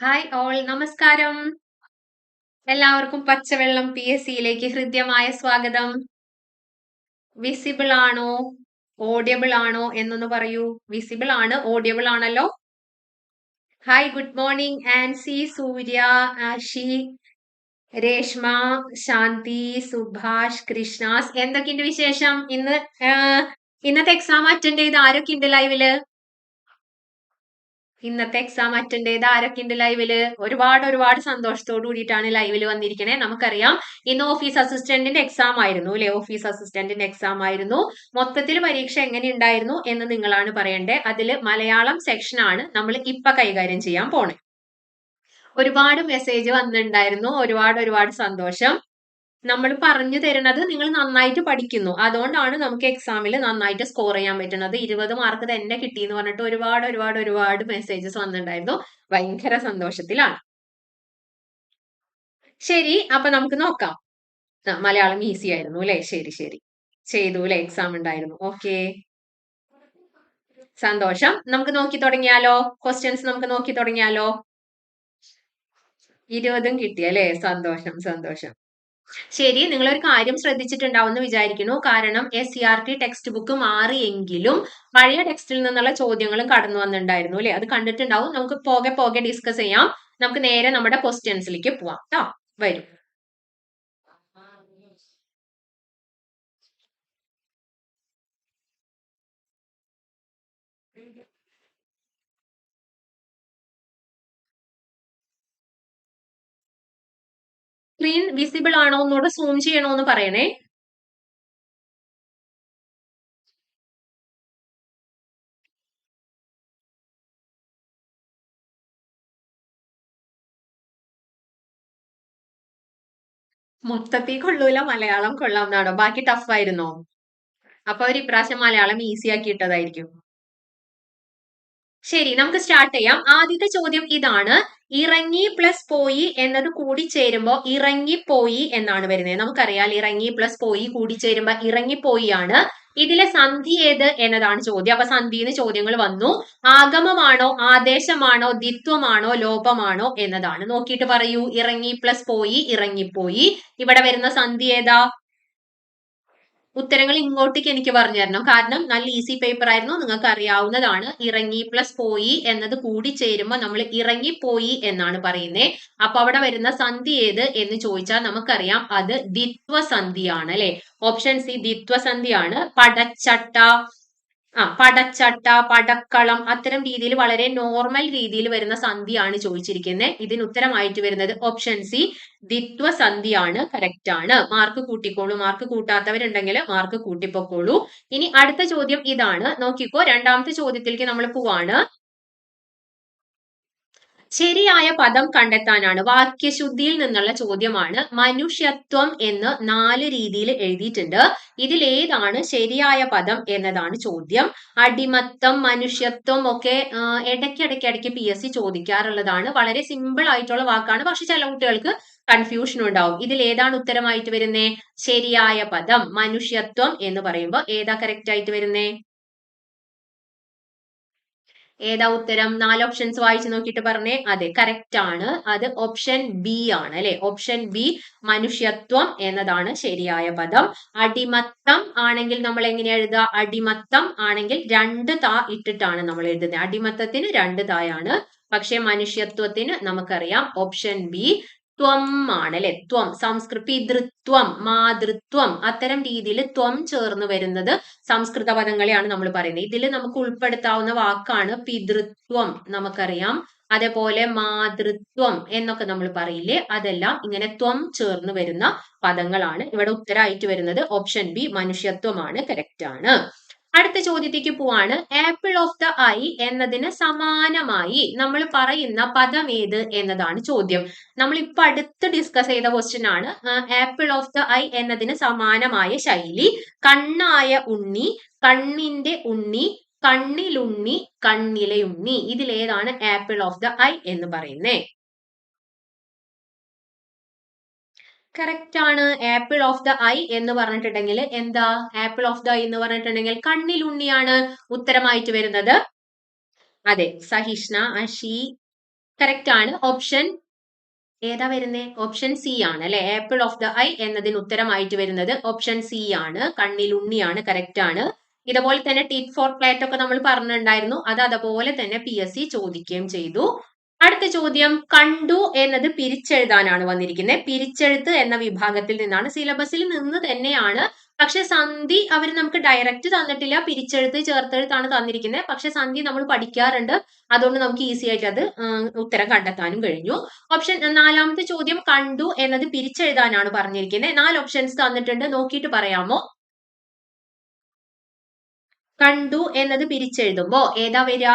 Hi all നമസ്കാരം. എല്ലാവർക്കും പച്ചവെള്ളം പി എസ് സിയിലേക്ക് ഹൃദ്യമായ സ്വാഗതം. വിസിബിൾ ആണോ? ഓഡിയബിൾ ആണോ? എന്നൊന്ന് പറയൂ. വിസിബിൾ ആണ് ഓഡിയബിൾ ആണല്ലോ. Hi good morning Ancy Surya Ashi Reshma Shanti Subhash Krishna's എന്തൊക്കെയുണ്ട് വിശേഷം? ഇന്ന് ഇന്നത്തെ എക്സാം അറ്റൻഡ് ചെയ്ത് ആരൊക്കെ ഉണ്ട് ലൈവിൽ ഇന്നത്തെ എക്സാം അറ്റൻഡ് ചെയ്ത ആരൊക്കെ ഉണ്ട് ലൈവിൽ ഒരുപാട് ഒരുപാട് സന്തോഷത്തോട് കൂടിയിട്ടാണ് ലൈവിൽ വന്നിരിക്കണേ. നമുക്കറിയാം ഇന്ന് ഓഫീസ് അസിസ്റ്റന്റിന്റെ എക്സാം ആയിരുന്നു അല്ലെ? ഓഫീസ് അസിസ്റ്റന്റിന്റെ എക്സാം ആയിരുന്നു. മൊത്തത്തിൽ പരീക്ഷ എങ്ങനെ ഉണ്ടായിരുന്നു എന്ന് നിങ്ങളാണ് പറയണ്ടേ. അതിൽ മലയാളം സെക്ഷൻ ആണ് നമ്മൾ ഇപ്പൊ കൈകാര്യം ചെയ്യാൻ പോണേ. ഒരുപാട് മെസ്സേജ് വന്നിട്ടുണ്ടായിരുന്നു. ഒരുപാട് ഒരുപാട് സന്തോഷം. നമ്മൾ പറഞ്ഞു തരുന്നത് നിങ്ങൾ നന്നായിട്ട് പഠിക്കുന്നു. അതുകൊണ്ടാണ് നമുക്ക് എക്സാമിൽ നന്നായിട്ട് സ്കോർ ചെയ്യാൻ പറ്റുന്നത്. ഇരുപത് മാർക്ക് തന്നെ കിട്ടി എന്ന് പറഞ്ഞിട്ട് ഒരുപാട് ഒരുപാട് ഒരുപാട് മെസ്സേജസ് വന്നിട്ടുണ്ടായിരുന്നു. ഭയങ്കര സന്തോഷത്തിലാണ്. ശരി അപ്പൊ നമുക്ക് നോക്കാം. മലയാളം ഈസി ആയിരുന്നു അല്ലെ? ശരി ശരി. ചെയ്തു അല്ലെ? എക്സാം ഉണ്ടായിരുന്നു. ഓക്കെ സന്തോഷം. നമുക്ക് നോക്കി തുടങ്ങിയാലോ? ക്വസ്റ്റ്യൻസ് നമുക്ക് നോക്കി തുടങ്ങിയാലോ? ഇരുപതും കിട്ടി അല്ലെ? സന്തോഷം സന്തോഷം. ശരി നിങ്ങൾ ഒരു കാര്യം ശ്രദ്ധിച്ചിട്ടുണ്ടാവും എന്ന് വിചാരിക്കുന്നു. കാരണം S C R T text book മാറിയെങ്കിലും പഴയ ടെക്സ്റ്റിൽ നിന്നുള്ള ചോദ്യങ്ങളും കടന്നു വന്നിട്ടുണ്ടായിരുന്നു അല്ലെ? അത് കണ്ടിട്ടുണ്ടാവും. നമുക്ക് പോകെ പോകെ ഡിസ്കസ് ചെയ്യാം. നമുക്ക് നേരെ നമ്മുടെ ക്വസ്റ്റ്യൻസിലേക്ക് പോവാം. കേട്ടോ വരും. സ്ക്രീൻ വിസിബിൾ ആണോ എന്നോട് സൂം ചെയ്യണോ എന്ന് പറയണേ. മൊത്തത്തിൽ കൊള്ളൂല മലയാളം കൊള്ളാം എന്നാണോ? ബാക്കി ടഫ് ആയിരുന്നോ? അപ്പൊ അവർ ഇപ്രാവശ്യം മലയാളം ഈസി ആക്കി ഇട്ടതായിരിക്കും. ശരി നമുക്ക് സ്റ്റാർട്ട് ചെയ്യാം. ആദ്യത്തെ ചോദ്യം ഇതാണ്. ഇറങ്ങി പ്ലസ് പോയി എന്നത് കൂടി ചേരുമ്പോ ഇറങ്ങിപ്പോയി എന്നാണ് വരുന്നത്. നമുക്കറിയാം ഇറങ്ങി പ്ലസ് പോയി കൂടി ചേരുമ്പോൾ ഇറങ്ങിപ്പോയി ആണ് ഇതിലെ സന്ധി ഏത് എന്നതാണ് ചോദ്യം. അപ്പൊ സന്ധിന്ന് ചോദ്യങ്ങൾ വന്നു. ആഗമമാണോ ആദേശമാണോ ദിത്വമാണോ ലോപമാണോ എന്നതാണ്. നോക്കിയിട്ട് പറയൂ. ഇറങ്ങി പ്ലസ് പോയി ഇറങ്ങിപ്പോയി ഇവിടെ വരുന്ന സന്ധി ഏതാ? ഉത്തരങ്ങൾ ഇങ്ങോട്ടേക്ക് എനിക്ക് പറഞ്ഞു തരണം കാരണം നല്ല ഈസി പേപ്പർ ആയിരുന്നു നിങ്ങൾക്ക് അറിയാവുന്നതാണ്. ഇറങ്ങി പ്ലസ് പോയി എന്നത് കൂടി ചേരുമ്പോൾ നമ്മൾ ഇറങ്ങി പോയി എന്നാണ് പറയുന്നത് അപ്പൊ അവിടെ വരുന്ന സന്ധി ഏത് എന്ന് ചോദിച്ചാൽ നമുക്കറിയാം അത് ദിത്വസന്ധിയാണ് അല്ലെ? ഓപ്ഷൻ സി ദിത്വസന്ധിയാണ് പടച്ചട്ട ആ പടച്ചട്ട പടക്കളം അത്തരം രീതിയിൽ വളരെ നോർമൽ രീതിയിൽ വരുന്ന സന്ധിയാണ് ചോദിച്ചിരിക്കുന്നത് ഇതിന് ഉത്തരമായിട്ട് വരുന്നത് ഓപ്ഷൻ സി ദിത്വ സന്ധിയാണ് കറക്റ്റ് ആണ്. മാർക്ക് കൂട്ടിക്കോളൂ മാർക്ക് കൂട്ടാത്തവരുണ്ടെങ്കിൽ മാർക്ക് കൂട്ടിപ്പോക്കോളൂ. ഇനി അടുത്ത ചോദ്യം ഇതാണ്. നോക്കിക്കോ രണ്ടാമത്തെ ചോദ്യത്തിലേക്ക് നമ്മൾ പോവാണ്. ശരിയായ പദം കണ്ടെത്താനാണ് വാക്യശുദ്ധിയിൽ നിന്നുള്ള ചോദ്യമാണ് മനുഷ്യത്വം എന്ന് നാല് രീതിയിൽ എഴുതിയിട്ടുണ്ട്. ഇതിൽ ഏതാണ് ശരിയായ പദം എന്നതാണ് ചോദ്യം. അടിമത്തം മനുഷ്യത്വം ഒക്കെ ഇടയ്ക്കിടയ്ക്ക് ഇടയ്ക്ക് പി എസ് സി ചോദിക്കാറുള്ളതാണ്. വളരെ സിമ്പിൾ ആയിട്ടുള്ള വാക്കാണ്. പക്ഷെ ചില കുട്ടികൾക്ക് കൺഫ്യൂഷൻ ഉണ്ടാവും. ഇതിൽ ഏതാണ് ഉത്തരമായിട്ട് വരുന്നേ? ശരിയായ പദം മനുഷ്യത്വം എന്ന് പറയുമ്പോൾ ഏതാ കറക്റ്റ് ആയിട്ട് വരുന്നേ? ഏതാ ഉത്തരം? നാല് ഓപ്ഷൻസ് വായിച്ചു നോക്കിയിട്ട് പറഞ്ഞേ. അതെ കറക്റ്റ് ആണ്. അത് ഓപ്ഷൻ ബി ആണ് അല്ലെ? ഓപ്ഷൻ ബി മനുഷ്യത്വം എന്നതാണ് ശരിയായ പദം. അടിമത്തം ആണെങ്കിൽ നമ്മൾ എങ്ങനെ എഴുതുക? അടിമത്തം ആണെങ്കിൽ രണ്ട് താ ഇട്ടിട്ടാണ് നമ്മൾ എഴുതുന്നത്. അടിമത്തത്തിന് രണ്ട് തായാണ്. പക്ഷെ മനുഷ്യത്വത്തിന് നമുക്കറിയാം. ഓപ്ഷൻ ബി ത്വം ആണ് അല്ലെ ത്വം. സംസ്കൃത പിതൃത്വം മാതൃത്വം. അത്തരം രീതിയിൽ ത്വം ചേർന്ന് വരുന്നത് സംസ്കൃത പദങ്ങളെയാണ് നമ്മൾ പറയുന്നത്. ഇതിൽ നമുക്ക് ഉൾപ്പെടുത്താവുന്ന വാക്കാണ് പിതൃത്വം നമുക്കറിയാം. അതേപോലെ മാതൃത്വം എന്നൊക്കെ നമ്മൾ പറയില്ലേ? അതെല്ലാം ഇങ്ങനെ ത്വം ചേർന്ന് വരുന്ന പദങ്ങളാണ്. ഇവിടെ ഉത്തരമായിട്ട് വരുന്നത് ഓപ്ഷൻ ബി മനുഷ്യത്വമാണ്. കറക്റ്റ് ആണ് അടുത്ത ചോദ്യത്തേക്ക് പോവാണ്. ആപ്പിൾ ഓഫ് ദ ഐ എന്നതിന് സമാനമായി നമ്മൾ പറയുന്ന പദം ഏത് എന്നതാണ് ചോദ്യം. നമ്മൾ ഇപ്പൊ അടുത്ത് ഡിസ്കസ് ചെയ്ത ക്വസ്റ്റ്യൻ ആണ്. ആപ്പിൾ ഓഫ് ദ ഐ എന്നതിന് സമാനമായ ശൈലി കണ്ണായ ഉണ്ണി കണ്ണിന്റെ ഉണ്ണി കണ്ണിലുണ്ണി കണ്ണിലെ ഉണ്ണി ഇതിലേതാണ് ആപ്പിൾ ഓഫ് ദ ഐ എന്ന് പറയുന്നേ. കറക്റ്റ് ആണ്. ആപ്പിൾ ഓഫ് ദ ഐ എന്ന് പറഞ്ഞിട്ടുണ്ടെങ്കിൽ എന്താ? ആപ്പിൾ ഓഫ് ദ ഐ എന്ന് പറഞ്ഞിട്ടുണ്ടെങ്കിൽ കണ്ണിലുണ്ണിയാണ് ഉത്തരമായിട്ട് വരുന്നത്. അതെ സഹിഷ്ണ അഷി കറക്റ്റ് ആണ്. ഓപ്ഷൻ ഏതാ വരുന്നേ? ഓപ്ഷൻ സി ആണ് അല്ലെ? ആപ്പിൾ ഓഫ് ദ ഐ എന്നതിന് ഉത്തരമായിട്ട് വരുന്നത് ഓപ്ഷൻ സി ആണ്. കണ്ണിലുണ്ണിയാണ് കറക്റ്റ് ആണ്. ഇതുപോലെ തന്നെ ടിറ്റ് ഫോർ പ്ലേറ്റ് ഒക്കെ നമ്മൾ പറഞ്ഞിട്ടുണ്ടായിരുന്നു. അത് അതുപോലെ തന്നെ പി എസ് സി ചോദിക്കുകയും ചെയ്തു. അടുത്ത ചോദ്യം കണ്ടു എന്നത് പിരിച്ചെഴുതാനാണ് വന്നിരിക്കുന്നത് പിരിച്ചെഴുത്ത് എന്ന വിഭാഗത്തിൽ നിന്നാണ് സിലബസിൽ നിന്ന് തന്നെയാണ്. പക്ഷെ സന്ധി അവർ നമുക്ക് ഡയറക്റ്റ് തന്നിട്ടില്ല. പിരിച്ചെഴുത്ത് ചേർത്തെഴുത്താണ് തന്നിരിക്കുന്നത് പക്ഷെ സന്ധി നമ്മൾ പഠിക്കാറുണ്ട്. അതുകൊണ്ട് നമുക്ക് ഈസി ആയിട്ട് അത് ഉത്തരം കണ്ടെത്താനും കഴിഞ്ഞു. ഓപ്ഷൻ നാലാമത്തെ ചോദ്യം കണ്ടു എന്നത് പിരിച്ചെഴുതാനാണ് പറഞ്ഞിരിക്കുന്നത് നാല് ഓപ്ഷൻസ് തന്നിട്ടുണ്ട്. നോക്കിയിട്ട് പറയാമോ? കണ്ടു എന്നത് പിരിച്ചെഴുതുമ്പോ ഏതാ വരിക?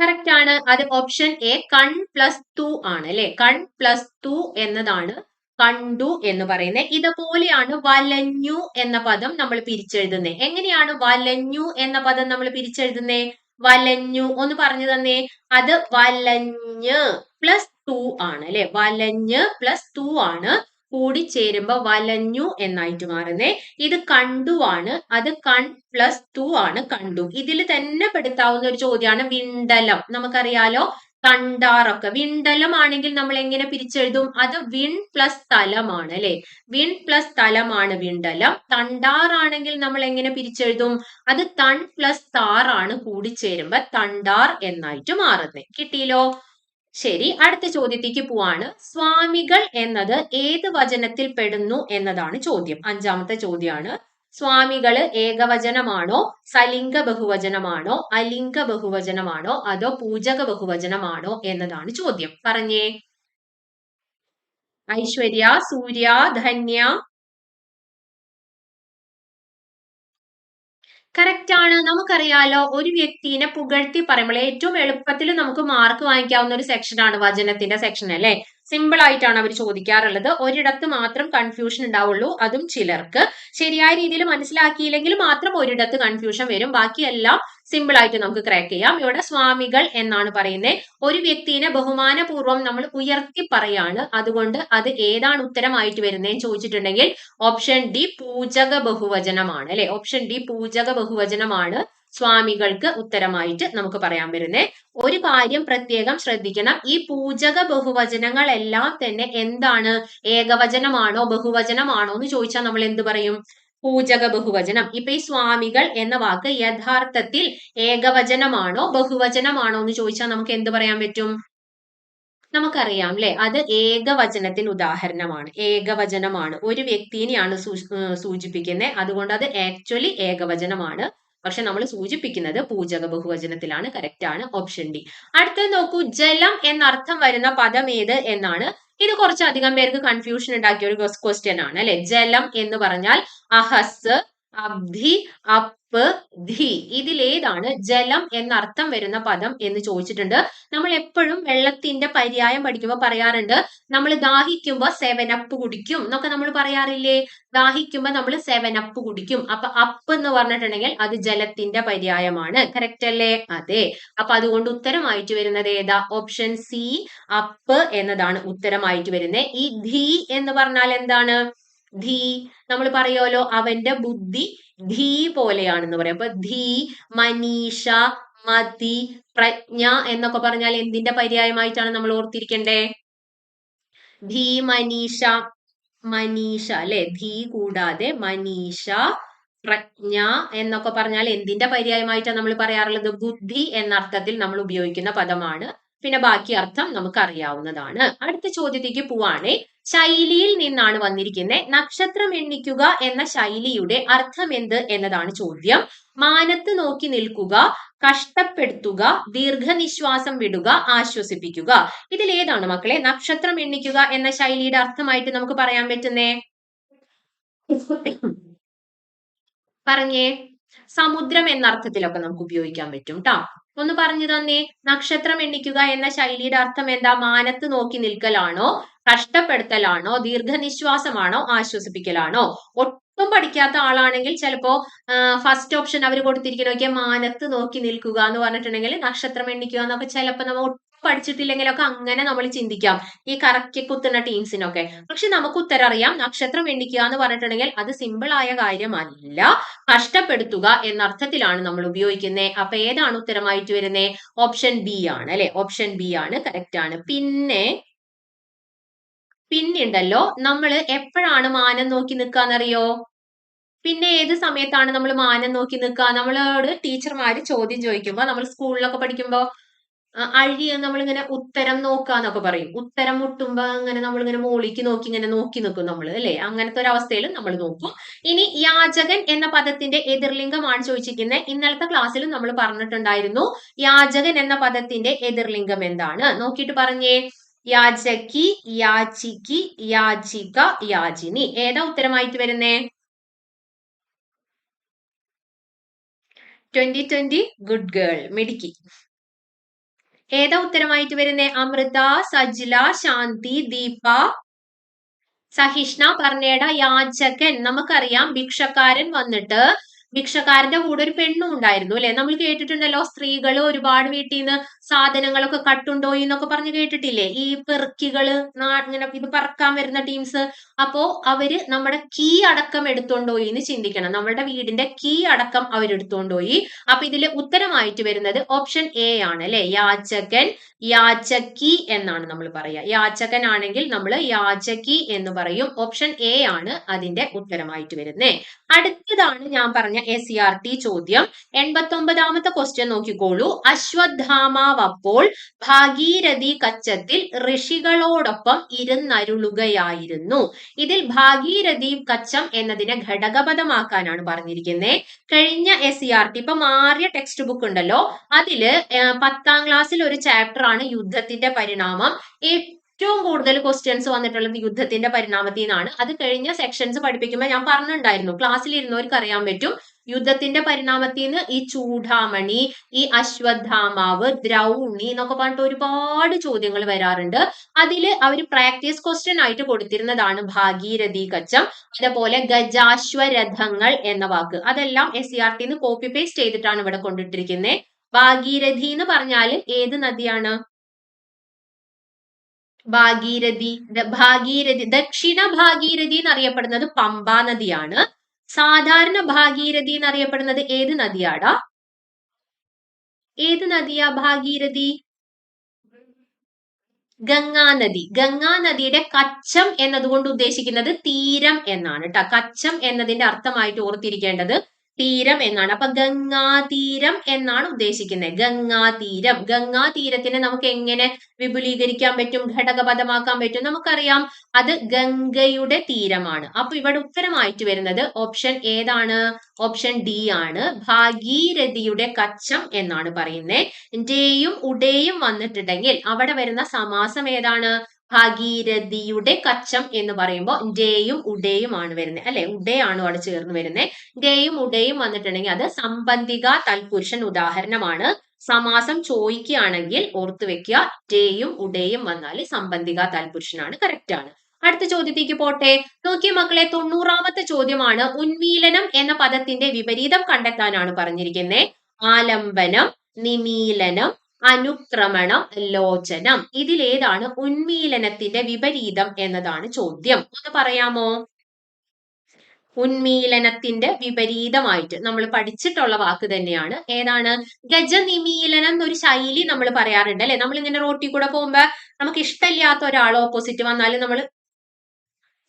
കറക്റ്റ് ആണ്. അത് ഓപ്ഷൻ എ കൺ പ്ലസ് ടു ആണ് അല്ലെ? കൺ പ്ലസ് ടു എന്നതാണ് കണ്ടു എന്ന് പറയുന്നത്. ഇതുപോലെയാണ് വലഞ്ഞു എന്ന പദം നമ്മൾ പിരിച്ചെഴുതുന്നത് എങ്ങനെയാണ് വലഞ്ഞു എന്ന പദം നമ്മൾ പിരിച്ചെഴുതുന്നത് വലഞ്ഞു. ഒന്ന് പറഞ്ഞു തന്നേ. അത് വലഞ്ഞ് പ്ലസ് ടു ആണ് അല്ലെ? വലഞ്ഞ് പ്ലസ് ടു ആണ്. കൂടിച്ചേരുമ്പോ വലഞ്ഞു എന്നായിട്ട് മാറുന്നേ. ഇത് കണ്ടുവാണ് അത് കൺ പ്ലസ് ടു ആണ് കണ്ടു. ഇതിൽ തന്നെ പെടുത്താവുന്ന ഒരു ചോദ്യമാണ് വിണ്ടലം. നമുക്കറിയാലോ കണ്ടാറൊക്കെ. വിണ്ടലം ആണെങ്കിൽ നമ്മൾ എങ്ങനെ പിരിച്ചെഴുതും? അത് വിൺ പ്ലസ് തലമാണ് അല്ലെ? വിൺ പ്ലസ് തലമാണ് വിണ്ടലം. തണ്ടാറാണെങ്കിൽ നമ്മൾ എങ്ങനെ പിരിച്ചെഴുതും? അത് തൺ പ്ലസ് താറാണ് കൂടിച്ചേരുമ്പോ തണ്ടാർ എന്നായിട്ട് മാറുന്നത് കിട്ടിയല്ലോ? ശരി അടുത്ത ചോദ്യത്തേക്ക് പോവാണ്. സ്വാമികൾ എന്നത് ഏത് വചനത്തിൽ പെടുന്നു എന്നതാണ് ചോദ്യം. അഞ്ചാമത്തെ ചോദ്യമാണ് സ്വാമികൾ ഏകവചനമാണോ സലിംഗ ബഹുവചനമാണോ അലിംഗ ബഹുവചനമാണോ അതോ പൂജക ബഹുവചനമാണോ എന്നതാണ് ചോദ്യം. പറഞ്ഞേ. ഐശ്വര്യ സൂര്യ ധന്യ കറക്റ്റ് ആണ്. നമുക്കറിയാലോ ഒരു വ്യക്തിനെ പുകഴ്ത്തി പറയുമ്പോൾ ഏറ്റവും എളുപ്പത്തിൽ നമുക്ക് മാർക്ക് വാങ്ങിക്കാവുന്ന ഒരു സെക്ഷനാണ് വചനത്തിന്റെ സെക്ഷൻ അല്ലെ? സിമ്പിൾ ആയിട്ടാണ് അവർ ചോദിക്കാറുള്ളത്. ഒരിടത്ത് മാത്രം കൺഫ്യൂഷൻ ഉണ്ടാവുള്ളൂ അതും ചിലർക്ക്. ശരിയായ രീതിയിൽ മനസ്സിലാക്കിയില്ലെങ്കിൽ മാത്രം ഒരിടത്ത് കൺഫ്യൂഷൻ വരും. ബാക്കിയെല്ലാം സിമ്പിൾ ആയിട്ട് നമുക്ക് ക്രാക്ക് ചെയ്യാം. ഇവിടെ സ്വാമികൾ എന്നാണ് പറയുന്നത് ഒരു വ്യക്തിനെ ബഹുമാനപൂർവം നമ്മൾ ഉയർത്തി പറയാണ്. അതുകൊണ്ട് അത് ഏതാണ് ഉത്തരമായിട്ട് വരുന്നതെന്ന് ചോദിച്ചിട്ടുണ്ടെങ്കിൽ ഓപ്ഷൻ ഡി പൂജക ബഹുവചനമാണ് അല്ലെ? ഓപ്ഷൻ ഡി പൂജക ബഹുവചനമാണ് സ്വാമികൾക്ക് ഉത്തരമായിട്ട് നമുക്ക് പറയാൻ വരുന്നത് ഒരു കാര്യം പ്രത്യേകം ശ്രദ്ധിക്കണം. ഈ പൂജക ബഹുവചനങ്ങളെല്ലാം തന്നെ എന്താണ്? ഏകവചനമാണോ? ബഹുവചനമാണോ എന്ന് ചോദിച്ചാൽ നമ്മൾ എന്ത് പറയും? പൂജക ബഹുവചനം. ഇപ്പൊ ഈ സ്വാമികൾ എന്ന വാക്ക് യഥാർത്ഥത്തിൽ ഏകവചനമാണോ ബഹുവചനമാണോ എന്ന് ചോദിച്ചാൽ നമുക്ക് എന്ത് പറയാൻ പറ്റും? നമുക്കറിയാം അല്ലെ അത് ഏകവചനത്തിന് ഉദാഹരണമാണ്. ഏകവചനമാണ്. ഒരു വ്യക്തിനെയാണ് സൂചിപ്പിക്കുന്നത് അതുകൊണ്ട് അത് ആക്ച്വലി ഏകവചനമാണ്. പക്ഷെ നമ്മൾ സൂചിപ്പിക്കുന്നത് പൂജക ബഹുവചനത്തിലാണ് കറക്റ്റ് ആണ് ഓപ്ഷൻ ഡി അടുത്തത് നോക്കൂ ജലം എന്നർത്ഥം വരുന്ന പദം ഏത് എന്നാണ്. ഇത് കുറച്ചധികം പേർക്ക് കൺഫ്യൂഷൻ ഉണ്ടാക്കിയ ഒരു ക്വസ്റ്റ്യൻ ആണ് അല്ലെ? ജലം എന്ന് പറഞ്ഞാൽ അഹസ് അബ്ധി അപ്പ് ധി. ഇതിലേതാണ് ജലം എന്നർത്ഥം വരുന്ന പദം എന്ന് ചോദിച്ചിട്ടുണ്ട്. നമ്മൾ എപ്പോഴും വെള്ളത്തിന്റെ പര്യായം പഠിക്കുമ്പോൾ പറയാറുണ്ട് നമ്മൾ ദാഹിക്കുമ്പോൾ സെവനപ്പ് കുടിക്കും എന്നൊക്കെ നമ്മൾ പറയാറില്ലേ? ദാഹിക്കുമ്പോൾ നമ്മൾ സെവനപ്പ് കുടിക്കും. അപ്പൊ അപ്പ് എന്ന് പറഞ്ഞിട്ടുണ്ടെങ്കിൽ അത് ജലത്തിന്റെ പര്യായമാണ്. കറക്റ്റ് അല്ലേ? അതെ. അപ്പൊ അതുകൊണ്ട് ഉത്തരമായിട്ട് വരുന്നത് ഏതാ? ഓപ്ഷൻ സി അപ്പ് എന്നതാണ് ഉത്തരമായിട്ട് വരുന്നത്. ഈ ധി എന്ന് പറഞ്ഞാൽ എന്താണ്? ധീ. നമ്മൾ പറയുമല്ലോ അവന്റെ ബുദ്ധി ധീ പോലെയാണെന്ന് പറയാം. അപ്പൊ ധീ മനീഷ മതി പ്രജ്ഞ എന്നൊക്കെ പറഞ്ഞാൽ എന്തിന്റെ പര്യായമായിട്ടാണ് നമ്മൾ ഓർത്തിരിക്കണ്ടേ? ധീ മനീഷ മനീഷ അല്ലെ? ധീ കൂടാതെ മനീഷ പ്രജ്ഞ എന്നൊക്കെ പറഞ്ഞാൽ എന്തിന്റെ പര്യായമായിട്ടാണ് നമ്മൾ പറയാറുള്ളത്? ബുദ്ധി എന്ന അർത്ഥത്തിൽ നമ്മൾ ഉപയോഗിക്കുന്ന പദമാണ്. പിന്നെ ബാക്കി അർത്ഥം നമുക്ക് അറിയാവുന്നതാണ് അടുത്ത ചോദ്യത്തേക്ക് പോവാണേ. ശൈലിയിൽ നിന്നാണ് വന്നിരിക്കുന്നത് നക്ഷത്രം എണ്ണിക്കുക എന്ന ശൈലിയുടെ അർത്ഥം എന്ത് എന്നതാണ് ചോദ്യം. മാനത്ത് നോക്കി നിൽക്കുക കഷ്ടപ്പെടുത്തുക ദീർഘനിശ്വാസം വിടുക ആശ്വസിപ്പിക്കുക. ഇതിലേതാണ് മക്കളെ? നക്ഷത്രം എണ്ണിക്കുക എന്ന ശൈലിയുടെ അർത്ഥമായിട്ട് നമുക്ക് പറയാൻ പറ്റുന്നേ? പറഞ്ഞേ. സമുദ്രം എന്ന അർത്ഥത്തിലൊക്കെ നമുക്ക് ഉപയോഗിക്കാൻ പറ്റും കേട്ടോ ഒന്ന് പറഞ്ഞു തന്നെ നക്ഷത്രം എണ്ണിക്കുക എന്ന ശൈലിയുടെ അർത്ഥം എന്താ? മാനത്ത് നോക്കി നിൽക്കലാണോ? കഷ്ടപ്പെടുത്തലാണോ? ദീർഘനിശ്വാസമാണോ? ആശ്വസിപ്പിക്കലാണോ? ഒട്ടും പഠിക്കാത്ത ആളാണെങ്കിൽ ചിലപ്പോ ഫസ്റ്റ് ഓപ്ഷൻ അവർ കൊടുത്തിരിക്കണമൊക്കെ മാനത്ത് നോക്കി നിൽക്കുക എന്ന് പറഞ്ഞിട്ടുണ്ടെങ്കിൽ നക്ഷത്രം എണ്ണിക്കുക എന്നൊക്കെ ചിലപ്പോൾ നമ്മൾ പഠിച്ചിട്ടില്ലെങ്കിലൊക്കെ അങ്ങനെ നമ്മൾ ചിന്തിക്കാം. ഈ കറക്കി കുത്തുന്ന ടീംസിനൊക്കെ പക്ഷെ നമുക്ക് ഉത്തരം അറിയാം. നക്ഷത്രം എണ്ണിക്കുക എന്ന് പറഞ്ഞിട്ടുണ്ടെങ്കിൽ അത് സിമ്പിൾ ആയ കാര്യമല്ല. കഷ്ടപ്പെടുത്തുക എന്ന അർത്ഥത്തിലാണ് നമ്മൾ ഉപയോഗിക്കുന്നത് അപ്പൊ ഏതാണ് ഉത്തരമായിട്ട് വരുന്നത് ഓപ്ഷൻ ബി ആണ് അല്ലെ? ഓപ്ഷൻ ബി ആണ്. കറക്റ്റ് ആണ്. പിന്നെ പിന്നുണ്ടല്ലോ നമ്മൾ എപ്പോഴാണ് മാനം നോക്കി നിൽക്കാന്നറിയോ? പിന്നെ ഏത് സമയത്താണ് നമ്മൾ മാനം നോക്കി നിൽക്കുക? നമ്മളോട് ടീച്ചർമാര് ചോദ്യം ചോദിക്കുമ്പോ നമ്മൾ സ്കൂളിലൊക്കെ പഠിക്കുമ്പോ അഴി നമ്മളിങ്ങനെ ഉത്തരം നോക്കാന്നൊക്കെ പറയും. ഉത്തരം മുട്ടുമ്പോ അങ്ങനെ നമ്മളിങ്ങനെ മോളിക്ക് നോക്കി ഇങ്ങനെ നോക്കി നിൽക്കും നമ്മൾ അല്ലെ? അങ്ങനത്തെ ഒരു അവസ്ഥയിൽ നമ്മൾ നോക്കും. ഇനി യാചകൻ എന്ന പദത്തിന്റെ എതിർലിംഗമാണ് ചോദിച്ചിരിക്കുന്നത് ഇന്നലത്തെ ക്ലാസ്സിൽ നമ്മൾ പറഞ്ഞിട്ടുണ്ടായിരുന്നു യാചകൻ എന്ന പദത്തിന്റെ എതിർലിംഗം എന്താണ്? നോക്കിയിട്ട് പറഞ്ഞേ. യാചകി യാചിക്കി യാചിക യാചിനി. ഏതാ ഉത്തരമായിട്ട് വരുന്നേ? ട്വന്റി ട്വന്റി ഗുഡ് ഗേൾ മിടുക്കി. ഏതാ ഉത്തരമായിട്ട് വരുന്നേ? അമൃത സജില ശാന്തി ദീപ സഹിഷ്ണ പറഞ്ഞേട യാചകൻ. നമുക്കറിയാം ഭിക്ഷക്കാരൻ വന്നിട്ട് ഭിക്ഷക്കാരന്റെ കൂടെ ഒരു പെണ്ണും ഉണ്ടായിരുന്നു അല്ലെ? നമ്മൾ കേട്ടിട്ടുണ്ടല്ലോ സ്ത്രീകൾ ഒരുപാട് വീട്ടിൽ നിന്ന് സാധനങ്ങളൊക്കെ കട്ടുണ്ടോയി എന്നൊക്കെ പറഞ്ഞു കേട്ടിട്ടില്ലേ? ഈ പെറുക്കികൾ ഇങ്ങനെ ഇത് പറക്കാൻ വരുന്ന ടീംസ്. അപ്പോ അവർ നമ്മുടെ കീ അടക്കം എടുത്തോണ്ടോയി എന്ന് ചിന്തിക്കണം. നമ്മുടെ വീടിന്റെ കീ അടക്കം അവരെടുത്തോണ്ടോയി അപ്പൊ ഇതിൽ ഉത്തരമായിട്ട് വരുന്നത് ഓപ്ഷൻ എ ആണ് അല്ലെ? യാചകൻ യാചക്കി എന്നാണ് നമ്മൾ പറയുക. യാചകൻ ആണെങ്കിൽ നമ്മൾ യാചകി എന്ന് പറയും. ഓപ്ഷൻ എ ആണ് അതിന്റെ ഉത്തരമായിട്ട് വരുന്നത് അടുത്തതാണ് ഞാൻ പറഞ്ഞ എസ് ആർ ടി ചോദ്യം. എൺപത്തി ഒമ്പതാമത്തെ ക്വസ്റ്റ്യൻ നോക്കിക്കോളൂ അശ്വത്ഥാമാവപ്പോൾ ഭാഗീരഥി കച്ചത്തിൽ ഋഷികളോടൊപ്പം ഇരുന്നരുളുകയായിരുന്നു. ഇതിൽ ഭാഗീരഥി കച്ചം എന്നതിനെ ഘടകപദമാക്കാനാണ് പറഞ്ഞിരിക്കുന്നത് കഴിഞ്ഞ എസ് സി ആർ ടി ഇപ്പൊ മാറിയ ടെക്സ്റ്റ് ബുക്ക് ഉണ്ടല്ലോ. അതിൽ പത്താം ക്ലാസ്സിൽ ഒരു ചാപ്റ്റർ ആണ് യുദ്ധത്തിന്റെ പരിണാമം. ഏറ്റവും കൂടുതൽ ക്വസ്റ്റ്യൻസ് വന്നിട്ടുള്ളത് യുദ്ധത്തിന്റെ പരിണാമത്തിൽ നിന്നാണ്. അത് കഴിഞ്ഞ സെക്ഷൻസ് പഠിപ്പിക്കുമ്പോൾ ഞാൻ പറഞ്ഞിട്ടുണ്ടായിരുന്നു. ക്ലാസ്സിൽ ഇരുന്നവർക്ക് അറിയാൻ പറ്റും. യുദ്ധത്തിന്റെ പരിണാമത്തിൽ നിന്ന് ഈ ചൂടാമണി ഈ അശ്വത്ഥാമാവ് ദ്രൗണി എന്നൊക്കെ പറഞ്ഞിട്ട് ഒരുപാട് ചോദ്യങ്ങൾ വരാറുണ്ട്. അതിൽ അവർ പ്രാക്ടീസ് ക്വസ്റ്റ്യൻ ആയിട്ട് കൊടുത്തിരുന്നതാണ് ഭാഗീരഥി കച്ചം അതേപോലെ ഗജാശ്വരഥങ്ങൾ എന്ന വാക്ക്. അതെല്ലാം എസ് സി ആർ ടിന്ന് കോപ്പി പേസ്റ്റ് ചെയ്തിട്ടാണ് ഇവിടെ കൊണ്ടിട്ടിരിക്കുന്നത് ഭാഗീരഥി എന്ന് പറഞ്ഞാൽ ഏത് നദിയാണ്? ഭാഗീരഥി ഭാഗീരഥി ദക്ഷിണ ഭാഗീരഥി എന്നറിയപ്പെടുന്നത് പമ്പാ നദിയാണ്. സാധാരണ ഭാഗീരഥി എന്നറിയപ്പെടുന്നത് ഏത് നദിയാടാ? ഏത് നദിയാ ഭാഗീരഥി? ഗംഗാനദി ഗംഗാനദിയുടെ കച്ചം എന്നതുകൊണ്ട് ഉദ്ദേശിക്കുന്നത് തീരം എന്നാണ് കേട്ടോ കച്ചം എന്നതിന്റെ അർത്ഥമായിട്ട് ഓർത്തിരിക്കേണ്ടത് തീരം എന്നാണ്. അപ്പൊ ഗംഗാതീരം എന്നാണ് ഉദ്ദേശിക്കുന്നത്. ഗംഗാതീരം. ഗംഗാതീരത്തിനെ നമുക്ക് എങ്ങനെ വിപുലീകരിക്കാൻ പറ്റും? ഘടകപദമാക്കാൻ പറ്റും? നമുക്കറിയാം അത് ഗംഗയുടെ തീരമാണ്. അപ്പൊ ഇവിടെ ഉത്തരമായിട്ട് വരുന്നത് ഓപ്ഷൻ ഏതാണ്? ഓപ്ഷൻ ഡി ആണ്. ഭാഗീരഥിയുടെ കച്ചം എന്നാണ് പറയുന്നത്. ഡേയും ഉടേയും വന്നിട്ടുണ്ടെങ്കിൽ അവിടെ വരുന്ന സമാസം ഏതാണ്? ഭാഗീരഥിയുടെ കച്ചം എന്ന് പറയുമ്പോൾ ഡേയും ഉടേയും ആണ് വരുന്നത്. അല്ലെ? ഉടയാണ് അവിടെ ചേർന്ന് വരുന്നത്? ഡേയും ഉടേയും വന്നിട്ടുണ്ടെങ്കിൽ അത് സംബന്ധിക തൽപുരുഷൻ ഉദാഹരണമാണ്. സമാസം ചോദിക്കുകയാണെങ്കിൽ ഓർത്തു വെക്കുക ഡേയും ഉടേയും വന്നാൽ സംബന്ധിക തൽപുരുഷനാണ്. കറക്റ്റ് ആണ്. അടുത്ത ചോദ്യത്തേക്ക് പോട്ടെ. നോക്കിയ മക്കളെ തൊണ്ണൂറാമത്തെ ചോദ്യമാണ്. ഉന്മീലനം എന്ന പദത്തിന്റെ വിപരീതം കണ്ടെത്താനാണ് പറഞ്ഞിരിക്കുന്നത്. ആലംബനം നിമീലനം അനുക്രമണം ലോചനം. ഇതിലേതാണ് ഉന്മീലനത്തിന്റെ വിപരീതം എന്നതാണ് ചോദ്യം. ഒന്ന് പറയാമോ? ഉന്മീലനത്തിന്റെ വിപരീതമായിട്ട് നമ്മൾ പഠിച്ചിട്ടുള്ള വാക്ക് തന്നെയാണ്. ഏതാണ്? ഗജനിമീലനം എന്നൊരു ശൈലി നമ്മൾ പറയാറുണ്ട് അല്ലെ? നമ്മൾ ഇങ്ങനെ റോട്ടിൽ കൂടെ പോകുമ്പോ നമുക്ക് ഇഷ്ടമില്ലാത്ത ഒരാൾ ഓപ്പോസിറ്റ് വന്നാലും നമ്മൾ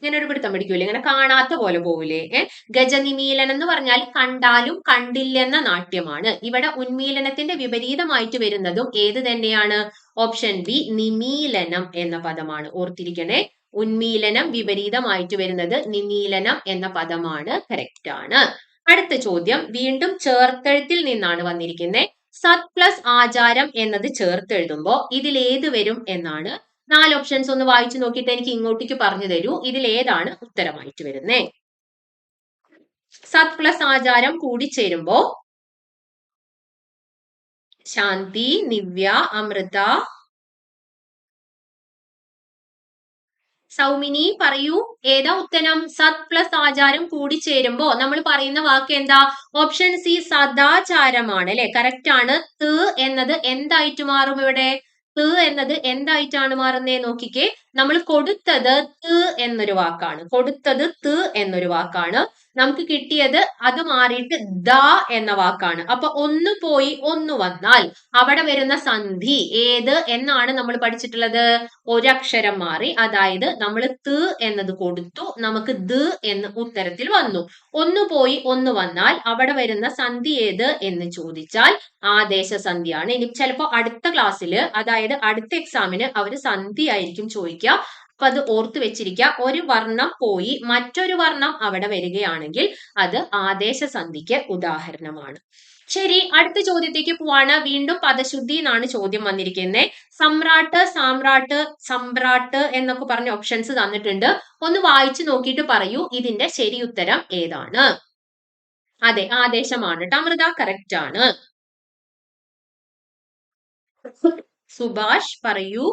ഇങ്ങനെ ഒരു പിടുത്തം പിടിക്കൂലേ? ഇങ്ങനെ കാണാത്ത പോലെ പോവില്ലേ ഏഹ് ഗജനിമീലനം എന്ന് പറഞ്ഞാൽ കണ്ടാലും കണ്ടില്ലെന്ന നാട്യമാണ്. ഇവിടെ ഉന്മീലനത്തിന്റെ വിപരീതമായിട്ട് വരുന്നതും ഏത് തന്നെയാണ്? ഓപ്ഷൻ ബി നിമീലനം എന്ന പദമാണ്. ഓർത്തിരിക്കണേ. ഉന്മീലനം വിപരീതമായിട്ട് വരുന്നത് നിമീലനം എന്ന പദമാണ്. കറക്റ്റ് ആണ്. അടുത്ത ചോദ്യം. വീണ്ടും ചേർത്തെഴുത്തിൽ നിന്നാണ് വന്നിരിക്കുന്നത് സത് പ്ലസ് ആചാരം എന്നത് ചേർത്തെഴുതുമ്പോ ഇതിൽ ഏത് വരും എന്നാണ് നാല് ഓപ്ഷൻസ് ഒന്ന് വായിച്ചു നോക്കിയിട്ട് എനിക്ക് ഇങ്ങോട്ടേക്ക് പറഞ്ഞു തരൂ. ഇതിൽ ഏതാണ് ഉത്തരമായിട്ട് വരുന്നേ? സത് പ്ലസ് ആചാരം കൂടിച്ചേരുമ്പോ ശാന്തി നിവ്യ അമൃത സൗമിനി പറയൂ. ഏതാ ഉത്തരം? സത് പ്ലസ് ആചാരം കൂടിച്ചേരുമ്പോ നമ്മൾ പറയുന്ന വാക്ക് എന്താ? ഓപ്ഷൻ സി സദാചാരമാണ് അല്ലെ? കറക്റ്റ് ആണ്. ത് എന്നത് എന്തായിട്ട് മാറും ഇവിടെ? ത് എന്നത് എന്തായിട്ടാണ് മാറുന്നേ നോക്കിക്കേ. നമ്മൾ കൊടുത്തത് ത് എന്നൊരു വാക്കാണ്. കൊടുത്തത് ത് എന്നൊരു വാക്കാണ്. നമുക്ക് കിട്ടിയത് അത് മാറിയിട്ട് ദ എന്ന വാക്കാണ്. അപ്പൊ ഒന്ന് പോയി ഒന്ന് വന്നാൽ അവിടെ വരുന്ന സന്ധി ഏത് എന്നാണ് നമ്മൾ പഠിച്ചിട്ടുള്ളത്? ഒരക്ഷരം മാറി. അതായത് നമ്മൾ ത് എന്നത് കൊടുത്തു. നമുക്ക് ദ എന്ന് ഉത്തരത്തിൽ വന്നു. ഒന്ന് പോയി ഒന്ന് വന്നാൽ അവിടെ വരുന്ന സന്ധി ഏത് എന്ന് ചോദിച്ചാൽ ആദേശ സന്ധിയാണ്. ഇനി ചിലപ്പോ അടുത്ത ക്ലാസ്സിൽ അതായത് അടുത്ത എക്സാമിന് അവർ സന്ധി ആയിരിക്കും ചോദിക്കുക അപ്പൊ അത് ഓർത്തു വെച്ചിരിക്കുക. ഒരു വർണം പോയി മറ്റൊരു വർണം അവിടെ വരികയാണെങ്കിൽ അത് ആദേശ സന്ധിക്ക് ഉദാഹരണമാണ്. ശരി അടുത്ത ചോദ്യത്തേക്ക് പോവാണ്. വീണ്ടും പദശുദ്ധി എന്നാണ് ചോദ്യം വന്നിരിക്കുന്നത് സമ്രാട്ട് സാമ്രാട്ട് സമ്രാട്ട് എന്നൊക്കെ പറഞ്ഞ ഓപ്ഷൻസ് തന്നിട്ടുണ്ട്. ഒന്ന് വായിച്ചു നോക്കിയിട്ട് പറയൂ. ഇതിന്റെ ശരി ഉത്തരം ഏതാണ്? അതെ ആദേശമാണ് അമൃത കറക്റ്റ് ആണ്. സുഭാഷ് പറയൂ.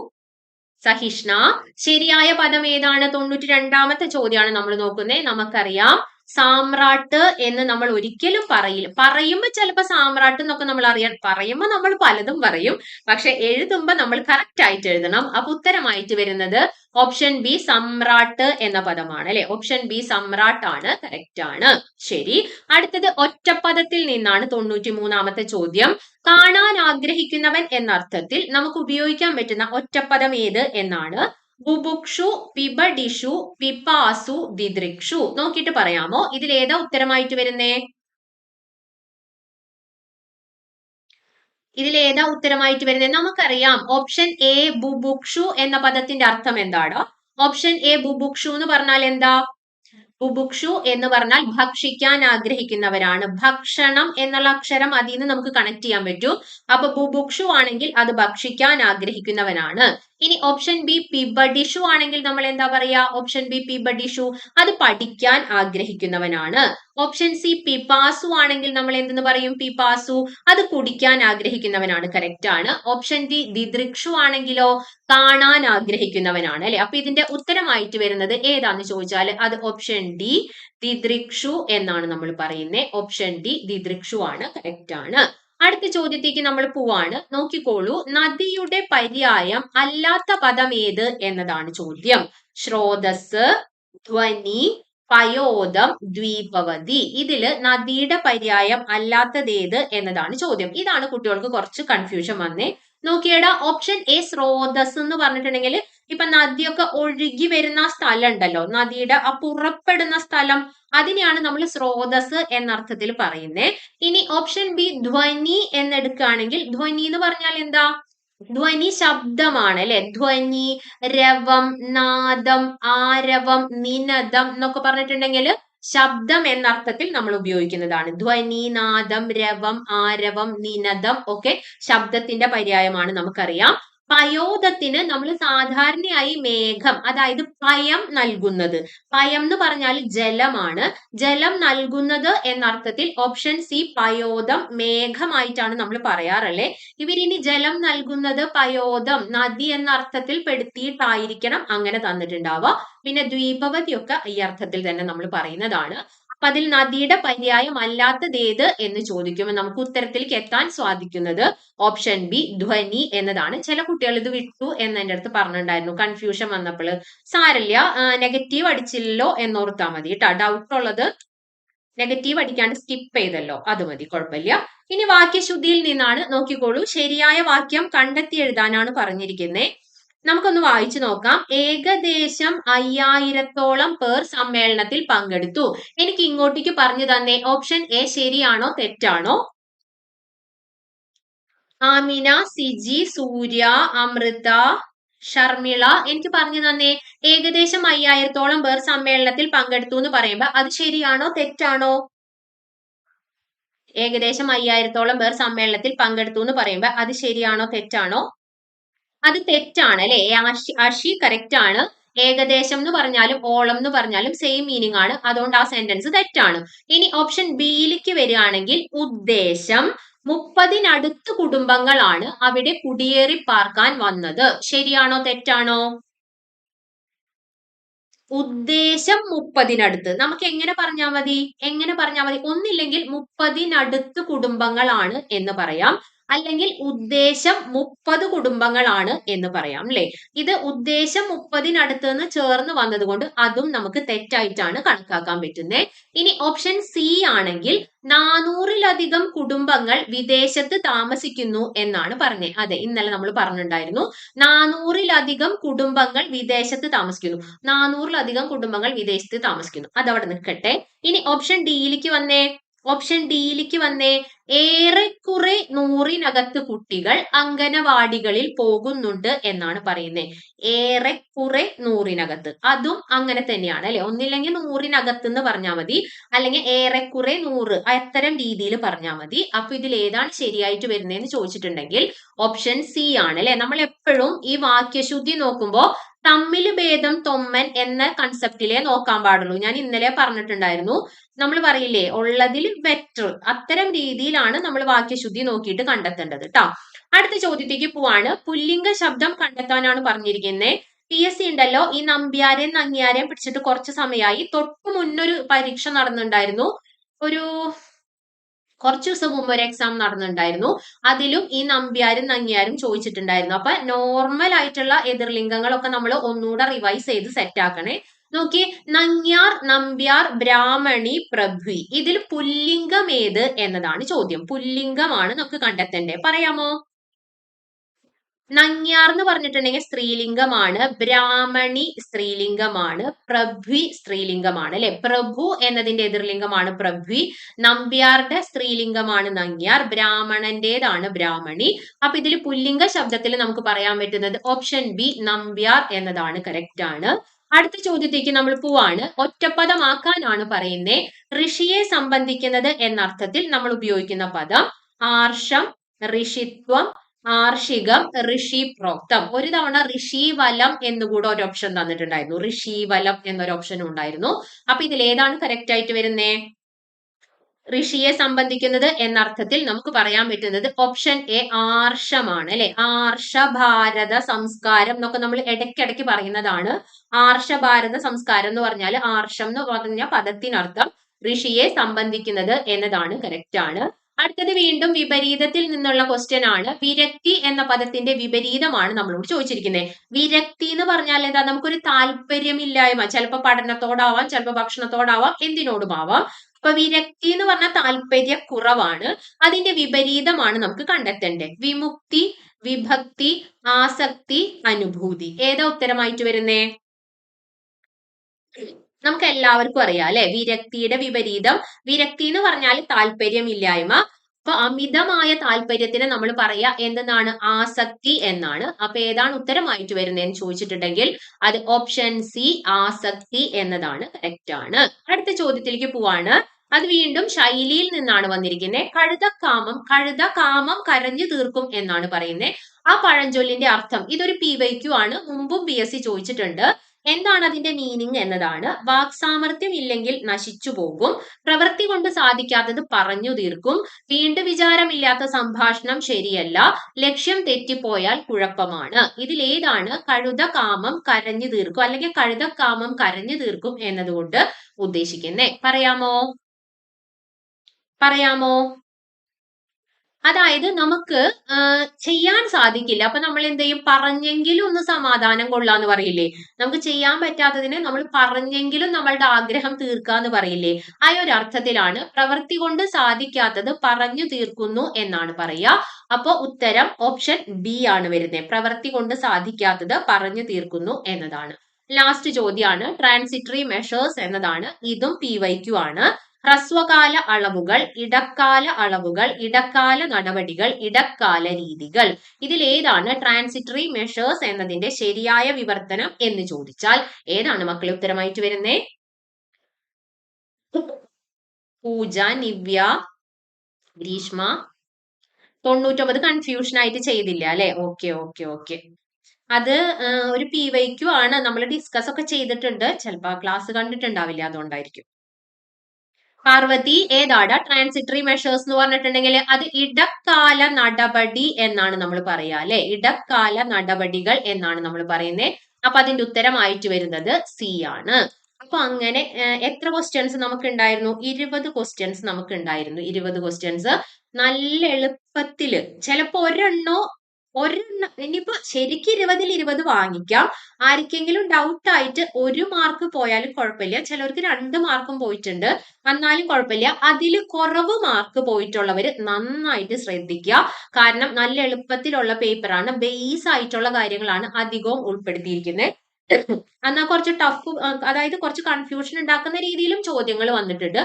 സഹിഷ്ണ. ശരിയായ പദം ഏതാണ്? തൊണ്ണൂറ്റി രണ്ടാമത്തെ ചോദ്യമാണ് നമ്മൾ നോക്കുന്നത് നമുക്കറിയാം. സാമ്രാട്ട് എന്ന് നമ്മൾ ഒരിക്കലും പറയില്ല. പറയുമ്പോൾ ചിലപ്പോൾ സാമ്രാട്ട് എന്നൊക്കെ നമ്മൾ അറിയാൻ പറയുമ്പോൾ നമ്മൾ പലതും പറയും. പക്ഷെ എഴുതുമ്പോൾ നമ്മൾ കറക്റ്റ് ആയിട്ട് എഴുതണം. അപ്പൊ ഉത്തരമായിട്ട് വരുന്നത് ഓപ്ഷൻ ബി സമ്രാട്ട് എന്ന പദമാണ് അല്ലെ? ഓപ്ഷൻ ബി സമ്രാട്ട് ആണ്. കറക്റ്റ് ആണ്. ശരി. അടുത്തത് ഒറ്റപ്പദത്തിൽ നിന്നാണ് തൊണ്ണൂറ്റി മൂന്നാമത്തെ ചോദ്യം. കാണാൻ ആഗ്രഹിക്കുന്നവൻ എന്ന അർത്ഥത്തിൽ നമുക്ക് ഉപയോഗിക്കാൻ പറ്റുന്ന ഒറ്റപ്പദം ഏത് എന്നാണ് ബുബുക്ഷു പിബഡിഷു പിപാസു ദിദൃക്ഷു നോക്കിയിട്ട് പറയാമോ? ഇതിൽ ഏതാ ഉത്തരമായിട്ട് വരുന്നേ? ഇതിൽ ഏതാ ഉത്തരമായിട്ട് വരുന്നത് നമുക്കറിയാം. ഓപ്ഷൻ എ ബുബുക്ഷു എന്ന പദത്തിന്റെ അർത്ഥം എന്താണ്? ഓപ്ഷൻ എ ബുബുക്ഷു എന്ന് പറഞ്ഞാൽ എന്താ? ബുബുക്ഷു എന്ന് പറഞ്ഞാൽ ഭക്ഷിക്കാൻ ആഗ്രഹിക്കുന്നവരാണ്. ഭക്ഷണം എന്നുള്ള അക്ഷരം അതിൽ നിന്ന് നമുക്ക് കണക്ട് ചെയ്യാൻ പറ്റും. അപ്പൊ ബുബുക്ഷു ആണെങ്കിൽ അത് ഭക്ഷിക്കാൻ ആഗ്രഹിക്കുന്നവനാണ്. ഇനി ഓപ്ഷൻ ബി പിബഡിഷു ആണെങ്കിൽ നമ്മൾ എന്താ പറയാ? ഓപ്ഷൻ ബി പിബഡിഷു അത് പഠിക്കാൻ ആഗ്രഹിക്കുന്നവനാണ്. ഓപ്ഷൻ സി പിപാസു ആണെങ്കിൽ നമ്മൾ എന്തെന്ന് പറയും? പിപാസു അത് കുടിക്കാൻ ആഗ്രഹിക്കുന്നവനാണ്. കറക്റ്റ് ആണ്. ഓപ്ഷൻ ഡി ദിദൃക്ഷു ആണെങ്കിലോ കാണാൻ ആഗ്രഹിക്കുന്നവനാണ് അല്ലെ? അപ്പൊ ഇതിന്റെ ഉത്തരമായിട്ട് വരുന്നത് ഏതാന്ന് ചോദിച്ചാൽ അത് ഓപ്ഷൻ ഡി ദിദൃക്ഷു എന്നാണ് നമ്മൾ പറയുന്നത് ഓപ്ഷൻ ഡി ദിദൃക്ഷു ആണ്. കറക്റ്റ് ആണ്. അടുത്ത ചോദ്യത്തേക്ക് നമ്മൾ പോവാണ്. നോക്കിക്കോളൂ. നദിയുടെ പര്യായം അല്ലാത്ത പദം ഏത് എന്നതാണ് ചോദ്യം. ശ്രോതസ് ധ്വനി പയോദം ദ്വീപവതി. ഇതിൽ നദിയുടെ പര്യായം അല്ലാത്തതേത് എന്നതാണ് ചോദ്യം. ഇതാണ് കുട്ടികൾക്ക് കുറച്ച് കൺഫ്യൂഷൻ വന്നേ. നോക്കിയടാ ഓപ്ഷൻ എ സ്രോതസ് എന്ന് പറഞ്ഞിട്ടുണ്ടെങ്കിൽ ഇപ്പൊ നദിയൊക്കെ ഒഴുകി വരുന്ന സ്ഥലം ഉണ്ടല്ലോ നദിയുടെ ആ പുറപ്പെടുന്ന സ്ഥലം അതിനെയാണ് നമ്മൾ സ്രോതസ് എന്നർത്ഥത്തിൽ പറയുന്നത് ഇനി ഓപ്ഷൻ ബി ധ്വനി എന്നെടുക്കുകയാണെങ്കിൽ ധ്വനി എന്ന് പറഞ്ഞാൽ എന്താ? ധ്വനി ശബ്ദമാണ് അല്ലെ? ധ്വനി രവം നാദം ആരവം നിനദം എന്നൊക്കെ പറഞ്ഞിട്ടുണ്ടെങ്കിൽ ശബ്ദം എന്ന അർത്ഥത്തിൽ നമ്മൾ ഉപയോഗിക്കുന്നതാണ്. ധ്വനി നാദം രവം ആരവം നിനദം ഒക്കെ ശബ്ദത്തിന്റെ പര്യായമാണ് നമുക്കറിയാം. പയോദത്തിന് നമ്മൾ സാധാരണയായി മേഘം അതായത് പയം നൽകുന്നത്. പയം എന്ന് പറഞ്ഞാൽ ജലമാണ്. ജലം നൽകുന്നത് എന്നർത്ഥത്തിൽ ഓപ്ഷൻ സി പയോദം മേഘമായിട്ടാണ് നമ്മൾ പറയാറല്ലേ? ഇവരിനി ജലം നൽകുന്നത് പയോദം നദി എന്ന അർത്ഥത്തിൽ പെടുത്തിയിട്ടായിരിക്കണം അങ്ങനെ തന്നിട്ടുണ്ടാവുക. പിന്നെ ദ്വീപവതിയൊക്കെ ഈ അർത്ഥത്തിൽ തന്നെ നമ്മൾ പറയുന്നതാണ്. അപ്പൊ അതിൽ നദിയുടെ പര്യായം അല്ലാത്തതേത് എന്ന് ചോദിക്കുമ്പോൾ നമുക്ക് ഉത്തരത്തിലേക്ക് എത്താൻ സാധിക്കുന്നത് ഓപ്ഷൻ ബി ധ്വനി എന്നതാണ്. ചില കുട്ടികൾ ഇത് വിട്ടു എന്ന് എന്റെ അടുത്ത് പറഞ്ഞിട്ടുണ്ടായിരുന്നു. കൺഫ്യൂഷൻ വന്നപ്പോൾ. സാരല്ല നെഗറ്റീവ് അടിച്ചില്ലല്ലോ എന്നോർത്താൽ മതി കേട്ടോ ഡൗട്ട് ഉള്ളത് നെഗറ്റീവ് അടിക്കാണ്ട് സ്കിപ്പ് ചെയ്തല്ലോ. അത് മതി കുഴപ്പമില്ല. ഇനി വാക്യശുദ്ധിയിൽ നിന്നാണ്. നോക്കിക്കോളൂ. ശരിയായ വാക്യം കണ്ടെത്തി എഴുതാനാണ് പറഞ്ഞിരിക്കുന്നത് നമുക്കൊന്ന് വായിച്ചു നോക്കാം. ഏകദേശം അയ്യായിരത്തോളം പേർ സമ്മേളനത്തിൽ പങ്കെടുത്തു. എനിക്ക് ഇങ്ങോട്ടേക്ക് പറഞ്ഞു തന്നെ. ഓപ്ഷൻ എ ശരിയാണോ തെറ്റാണോ? ആമിന സിജി സൂര്യ അമൃത ഷർമിള എനിക്ക് പറഞ്ഞു തന്നെ. ഏകദേശം അയ്യായിരത്തോളം പേർ സമ്മേളനത്തിൽ പങ്കെടുത്തു എന്ന് പറയുമ്പോ അത് ശരിയാണോ തെറ്റാണോ? ഏകദേശം അയ്യായിരത്തോളം പേർ സമ്മേളനത്തിൽ പങ്കെടുത്തു എന്ന് പറയുമ്പോ അത് ശരിയാണോ തെറ്റാണോ? അത് തെറ്റാണ് അല്ലെ? ആഷി അഷി കറക്റ്റ് ആണ്. ഏകദേശം എന്ന് പറഞ്ഞാലും ഓളം എന്ന് പറഞ്ഞാലും സെയിം മീനിങ് ആണ്. അതുകൊണ്ട് ആ സെന്റൻസ് തെറ്റാണ്. ഇനി ഓപ്ഷൻ ബിയിലേക്ക് വരികയാണെങ്കിൽ ഉദ്ദേശം മുപ്പതിനടുത്ത് കുടുംബങ്ങളാണ് അവിടെ കുടിയേറി പാർക്കാൻ വന്നത്. ശരിയാണോ തെറ്റാണോ? ഉദ്ദേശം മുപ്പതിനടുത്ത്. നമുക്ക് എങ്ങനെ പറഞ്ഞാൽ മതി? എങ്ങനെ പറഞ്ഞാൽ മതി? ഒന്നില്ലെങ്കിൽ മുപ്പതിനടുത്ത് കുടുംബങ്ങളാണ് എന്ന് പറയാം. അല്ലെങ്കിൽ ഉദ്ദേശം മുപ്പത് കുടുംബങ്ങളാണ് എന്ന് പറയാം അല്ലെ ഇത് ഉദ്ദേശം മുപ്പതിനടുത്ത് നിന്ന് ചേർന്ന് വന്നതുകൊണ്ട് അതും നമുക്ക് തെറ്റായിട്ടാണ് കണക്കാക്കാൻ പറ്റുന്നത് ഇനി ഓപ്ഷൻ സി ആണെങ്കിൽ നാനൂറിലധികം കുടുംബങ്ങൾ വിദേശത്ത് താമസിക്കുന്നു എന്നാണ് പറഞ്ഞത് അതെ ഇന്നലെ നമ്മൾ പറഞ്ഞിട്ടുണ്ടായിരുന്നു. നാനൂറിലധികം കുടുംബങ്ങൾ വിദേശത്ത് താമസിക്കുന്നു. നാനൂറിലധികം കുടുംബങ്ങൾ വിദേശത്ത് താമസിക്കുന്നു. അതവിടെ നിൽക്കട്ടെ. ഇനി ഓപ്ഷൻ ഡിയിലേക്ക് വന്നേ. ഓപ്ഷൻ ഡിയിലേക്ക് വന്നേ. ഏറെക്കുറെ നൂറിനകത്ത് കുട്ടികൾ അംഗനവാടികളിൽ പോകുന്നുണ്ട് എന്നാണ് പറയുന്നത് ഏറെക്കുറെ നൂറിനകത്ത്. അതും അങ്ങനെ തന്നെയാണ് അല്ലെ? ഒന്നില്ലെങ്കിൽ നൂറിനകത്ത് എന്ന് പറഞ്ഞാൽ മതി. അല്ലെങ്കിൽ ഏറെക്കുറെ നൂറ് അത്തരം രീതിയിൽ പറഞ്ഞാൽ മതി. അപ്പൊ ഇതിൽ ഏതാണ് ശരിയായിട്ട് വരുന്നതെന്ന് ചോദിച്ചിട്ടുണ്ടെങ്കിൽ ഓപ്ഷൻ സി ആണ് അല്ലെ? നമ്മൾ എപ്പോഴും ഈ വാക്യശുദ്ധി നോക്കുമ്പോൾ തമ്മിൽ ഭേദം തൊമ്മൻ എന്ന കൺസെപ്റ്റിലെ നോക്കാൻ പാടുള്ളൂ. ഞാൻ ഇന്നലെ പറഞ്ഞിട്ടുണ്ടായിരുന്നു. നമ്മൾ പറയില്ലേ ഉള്ളതിൽ ബെറ്റർ അത്തരം രീതിയിലാണ് നമ്മൾ വാക്യശുദ്ധി നോക്കിയിട്ട് കണ്ടെത്തേണ്ടത് കേട്ടോ അടുത്ത ചോദ്യത്തേക്ക് പോവാണ്. പുല്ലിംഗ ശബ്ദം കണ്ടെത്താനാണ് പറഞ്ഞിരിക്കുന്നത് പി എസ് സി ഉണ്ടല്ലോ ഈ നമ്പ്യാരെയും നങ്ങിയാരെയും പിടിച്ചിട്ട് കുറച്ച് സമയമായി തൊട്ടു മുന്നൊരു പരീക്ഷ നടന്നിട്ടുണ്ടായിരുന്നു. ഒരു കുറച്ച് ദിവസം മുമ്പ് ഒരു എക്സാം നടന്നിട്ടുണ്ടായിരുന്നു. അതിലും ഈ നമ്പ്യാരും നങ്ങിയാരും ചോദിച്ചിട്ടുണ്ടായിരുന്നു. അപ്പൊ നോർമൽ ആയിട്ടുള്ള എതിർലിംഗങ്ങളൊക്കെ നമ്മൾ ഒന്നുകൂടെ റിവൈസ് ചെയ്ത് സെറ്റ് ആക്കണേ. നോക്കി നങ്ങ്യാർ നമ്പ്യാർ ബ്രാഹ്മണി പ്രഭ്വി ഇതിൽ പുല്ലിംഗം ഏത് എന്നതാണ് ചോദ്യം. പുല്ലിംഗമാണ് നമുക്ക് കണ്ടെത്തേണ്ടത്. പറയാമോ? നങ്ങ്യാർ എന്ന് പറഞ്ഞിട്ടുണ്ടെങ്കിൽ സ്ത്രീലിംഗമാണ് ബ്രാഹ്മണി സ്ത്രീലിംഗമാണ് പ്രഭ്വി സ്ത്രീലിംഗമാണ് അല്ലെ? പ്രഭു എന്നതിന്റെ എതിർലിംഗമാണ് പ്രഭ്വി നമ്പ്യാരുടെ സ്ത്രീലിംഗമാണ് നങ്ങ്യാർ ബ്രാഹ്മണന്റേതാണ് ബ്രാഹ്മണി. അപ്പൊ ഇതിൽ പുല്ലിംഗ ശബ്ദത്തിൽ നമുക്ക് പറയാൻ പറ്റുന്നത് ഓപ്ഷൻ ബി നമ്പ്യാർ എന്നതാണ് കറക്റ്റ് ആണ്. അടുത്ത ചോദ്യത്തേക്ക് നമ്മൾ പോവാണ്. ഒറ്റപ്പദമാക്കാനാണ് പറയുന്നത് ഋഷിയെ സംബന്ധിക്കുന്നത് എന്നർത്ഥത്തിൽ നമ്മൾ ഉപയോഗിക്കുന്ന പദം ആർഷം ഋഷിത്വം ആർഷികം ഋഷി പ്രോക്തം ഒരു തവണ ഋഷിവലം എന്നുകൂടെ ഒരു ഓപ്ഷൻ തന്നിട്ടുണ്ടായിരുന്നു. ഋഷിവലം എന്നൊരു ഓപ്ഷൻ ഉണ്ടായിരുന്നു. അപ്പൊ ഇതിൽ ഏതാണ് കറക്റ്റ് ആയിട്ട് വരുന്നേ? ഋഷിയെ സംബന്ധിക്കുന്നത് എന്നർത്ഥത്തിൽ നമുക്ക് പറയാൻ പറ്റുന്നത് ഓപ്ഷൻ എ ആർഷമാണ് അല്ലെ? ആർഷ ഭാരത സംസ്കാരം എന്നൊക്കെ നമ്മൾ ഇടയ്ക്കിടയ്ക്ക് പറയുന്നതാണ്. ആർഷ ഭാരത സംസ്കാരം എന്ന് പറഞ്ഞാൽ ആർഷം എന്ന് പറഞ്ഞ പദത്തിനർത്ഥം ഋഷിയെ സംബന്ധിക്കുന്നത് എന്നതാണ് കറക്റ്റ് ആണ്. അടുത്തത് വീണ്ടും വിപരീതത്തിൽ നിന്നുള്ള ക്വസ്റ്റ്യൻ ആണ്. വിരക്തി എന്ന പദത്തിന്റെ വിപരീതമാണ് നമ്മളോട് ചോദിച്ചിരിക്കുന്നത് വിരക്തി എന്ന് പറഞ്ഞാൽ എന്താ? നമുക്കൊരു താല്പര്യമില്ലായ്മ. ചിലപ്പോൾ പഠനത്തോടാവാം ചിലപ്പോൾ ഭക്ഷണത്തോടാവാം എന്തിനോടും ആവാം. അപ്പൊ വിരക്തി എന്ന് പറഞ്ഞാൽ താല്പര്യ കുറവാണ്. അതിന്റെ വിപരീതമാണ് നമുക്ക് കണ്ടെത്തേണ്ടത്. വിമുക്തി വിഭക്തി ആസക്തി അനുഭൂതി. ഏതാ ഉത്തരമായിട്ട് വരുന്നേ? നമുക്ക് എല്ലാവർക്കും അറിയാം അല്ലെ? വിരക്തിയുടെ വിപരീതം. വിരക്തി എന്ന് പറഞ്ഞാൽ താല്പര്യമില്ലായ്മ അപ്പൊ അമിതമായ താല്പര്യത്തിന് നമ്മൾ പറയാ എന്തെന്നാണ്? ആസക്തി എന്നാണ്. അപ്പൊ ഏതാണ് ഉത്തരമായിട്ട് വരുന്നതെന്ന് ചോദിച്ചിട്ടുണ്ടെങ്കിൽ അത് ഓപ്ഷൻ സി ആസക്തി എന്നതാണ്. കറക്റ്റ് ആണ്. അടുത്ത ചോദ്യത്തിലേക്ക് പോവാണ്. അത് വീണ്ടും ശൈലിയിൽ നിന്നാണ് വന്നിരിക്കുന്നത്. കഴുതക്കാമം കഴുതകാമം കരഞ്ഞു തീർക്കും എന്നാണ് പറയുന്നത്. ആ പഴഞ്ചൊല്ലിന്റെ അർത്ഥം ഇതൊരു പി വൈ ക്യു ആണ്. മുമ്പും പി എസ് സി ചോദിച്ചിട്ടുണ്ട്. എന്താണ് അതിന്റെ മീനിങ് എന്നതാണ്. വാക്സാമർത്ഥ്യം ഇല്ലെങ്കിൽ നശിച്ചു പോകും. പ്രവൃത്തി കൊണ്ട് സാധിക്കാത്തത് പറഞ്ഞു തീർക്കും. വീണ്ടും വിചാരമില്ലാത്ത സംഭാഷണം ശരിയല്ല. ലക്ഷ്യം തെറ്റിപ്പോയാൽ കുഴപ്പമാണ്. ഇതിൽ ഏതാണ്? കഴുത കാമം കരഞ്ഞു തീർക്കും. അല്ലെങ്കിൽ കഴുത കാമം കരഞ്ഞു തീർക്കും എന്നതുകൊണ്ട് ഉദ്ദേശിക്കുന്നേ. പറയാമോ? പറയാമോ? അതായത് നമുക്ക് ചെയ്യാൻ സാധിക്കില്ല. അപ്പൊ നമ്മൾ എന്ത് ചെയ്യും? പറഞ്ഞെങ്കിലും ഒന്ന് സമാധാനം കൊള്ളാന്ന് പറയില്ലേ? നമുക്ക് ചെയ്യാൻ പറ്റാത്തതിനെ നമ്മൾ പറഞ്ഞെങ്കിലും നമ്മളുടെ ആഗ്രഹം തീർക്കാന്ന് പറയില്ലേ? ആ ഒരു അർത്ഥത്തിലാണ് പ്രവൃത്തി കൊണ്ട് സാധിക്കാത്തത് പറഞ്ഞു തീർക്കുന്നു എന്നാണ് പറയുക. അപ്പോൾ ഉത്തരം ഓപ്ഷൻ ബി ആണ് വരുന്നത്. പ്രവൃത്തി കൊണ്ട് സാധിക്കാത്തത് പറഞ്ഞു തീർക്കുന്നു എന്നതാണ്. ലാസ്റ്റ് ചോദ്യമാണ്. ട്രാൻസിറ്ററി മെഷേഴ്സ് എന്നതാണ്. ഇതും പി വൈക്യു ആണ്. ഹ്രസ്വകാല അളവുകൾ ഇടക്കാല അളവുകൾ ഇടക്കാല നടപടികൾ ഇടക്കാല രീതികൾ. ഇതിലേതാണ് ട്രാൻസിറ്ററി മെഷേഴ്സ് എന്നതിന്റെ ശരിയായ വിവർത്തനം എന്ന് ചോദിച്ചാൽ ഏതാണ് മക്കളെ ഉത്തരമായിട്ട് വരുന്നേ? പൂജ നിവ്യ ഗ്രീഷ്മ. തൊണ്ണൂറ്റൊമ്പത് കൺഫ്യൂഷൻ ആയിട്ട് ചെയ്തില്ല അല്ലെ? Okay okay okay. അത് ഒരു പി വൈക്യു ആണ്. നമ്മൾ ഡിസ്കസ് ഒക്കെ ചെയ്തിട്ടുണ്ട്. ചിലപ്പോ ക്ലാസ് കണ്ടിട്ടുണ്ടാവില്ല അതുകൊണ്ടായിരിക്കും. പാർവതി ഏതാണ് ട്രാൻസിറ്ററി മെഷേഴ്സ് എന്ന് പറഞ്ഞിട്ടുണ്ടെങ്കിൽ അത് ഇടക്കാല നടപടി എന്നാണ് നമ്മൾ പറയുക അല്ലെ? ഇടക്കാല നടപടികൾ എന്നാണ് നമ്മൾ പറയുന്നത് അപ്പൊ അതിന്റെ ഉത്തരമായിട്ട് വരുന്നത് സി ആണ്. അപ്പൊ അങ്ങനെ എത്ര ക്വസ്റ്റ്യൻസ് നമുക്ക് ഉണ്ടായിരുന്നു ഇരുപത് ക്വസ്റ്റ്യൻസ് നമുക്ക് ഉണ്ടായിരുന്നു ഇരുപത് ക്വസ്റ്റ്യൻസ് നല്ല എളുപ്പത്തിൽ. ചിലപ്പോ ഒരെണ്ണോ ഒരെണ്ണം ഇനിയിപ്പോ ശരിക്കും ഇരുപതിൽ ഇരുപത് വാങ്ങിക്കാം. ആർക്കെങ്കിലും ഡൗട്ട് ആയിട്ട് ഒരു മാർക്ക് പോയാലും കുഴപ്പമില്ല. ചിലർക്ക് രണ്ട് മാർക്കും പോയിട്ടുണ്ട്. എന്നാലും കുഴപ്പമില്ല. അതിൽ കുറവ് മാർക്ക് പോയിട്ടുള്ളവർ നന്നായിട്ട് ശ്രദ്ധിക്കുക. കാരണം നല്ല എളുപ്പത്തിലുള്ള പേപ്പറാണ് ബേസ് ആയിട്ടുള്ള കാര്യങ്ങളാണ് അധികവും ഉൾപ്പെടുത്തിയിരിക്കുന്നത് എന്നാൽ കുറച്ച് ടഫ് അതായത് കുറച്ച് കൺഫ്യൂഷൻ ഉണ്ടാക്കുന്ന രീതിയിലും ചോദ്യങ്ങൾ വന്നിട്ടുണ്ട്.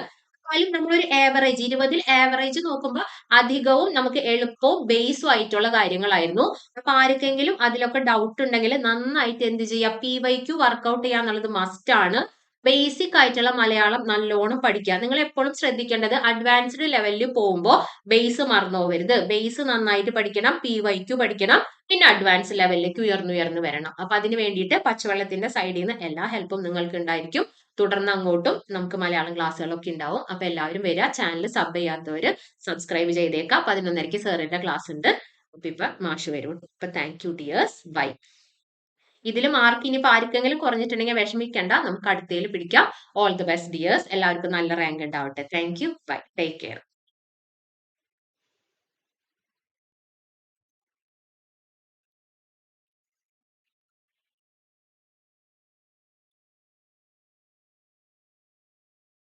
എന്നാലും നമ്മളൊരു ആവറേജ് ഇരുപതിൽ ആവറേജ് നോക്കുമ്പോൾ അധികവും നമുക്ക് എളുപ്പവും ബേസും ആയിട്ടുള്ള കാര്യങ്ങളായിരുന്നു. അപ്പൊ ആർക്കെങ്കിലും അതിലൊക്കെ ഡൗട്ട് ഉണ്ടെങ്കിൽ നന്നായിട്ട് എന്ത് ചെയ്യുക പി വൈ ക്യു വർക്ക്ഔട്ട് ചെയ്യുക എന്നുള്ളത് മസ്റ്റ് ആണ്. ബേസിക് ആയിട്ടുള്ള മലയാളം നല്ലോണം പഠിക്കുക. നിങ്ങൾ എപ്പോഴും ശ്രദ്ധിക്കേണ്ടത് അഡ്വാൻസ്ഡ് ലെവലിൽ പോകുമ്പോൾ ബേസ് മറന്നു പോകരുത്. ബേസ് നന്നായിട്ട് പഠിക്കണം പി വൈ ക്യു പഠിക്കണം പിന്നെ അഡ്വാൻസ് ലെവലിലേക്ക് ഉയർന്നുയർന്നു വരണം. അപ്പൊ അതിന് വേണ്ടിയിട്ട് പച്ചവെള്ളത്തിന്റെ സൈഡിൽ നിന്ന് എല്ലാ ഹെൽപ്പും നിങ്ങൾക്ക് ഉണ്ടായിരിക്കും. തുടർന്ന് അങ്ങോട്ടും നമുക്ക് മലയാളം ക്ലാസ്സുകളൊക്കെ ഉണ്ടാവും. അപ്പൊ എല്ലാവരും വരിക. ചാനൽ സബ് ചെയ്യാത്തവര് സബ്സ്ക്രൈബ് ചെയ്തേക്കാം. പതിനൊന്നരയ്ക്ക് സാറിന്റെ ക്ലാസ് ഉണ്ട്. അപ്പൊ ഇപ്പൊ മാഷ് വരും. അപ്പൊ താങ്ക് യു ഡിയേഴ്സ് ബൈ ഇതിൽ മാർക്ക് ഇനി ആർക്കെങ്കിലും കുറഞ്ഞിട്ടുണ്ടെങ്കിൽ വിഷമിക്കണ്ട. നമുക്ക് അടുത്തതിൽ പിടിക്കാം. ഓൾ ദി ബെസ്റ്റ് ഡിയേഴ്സ് എല്ലാവർക്കും നല്ല റാങ്ക് ഉണ്ടാവട്ടെ. Thank you bye take care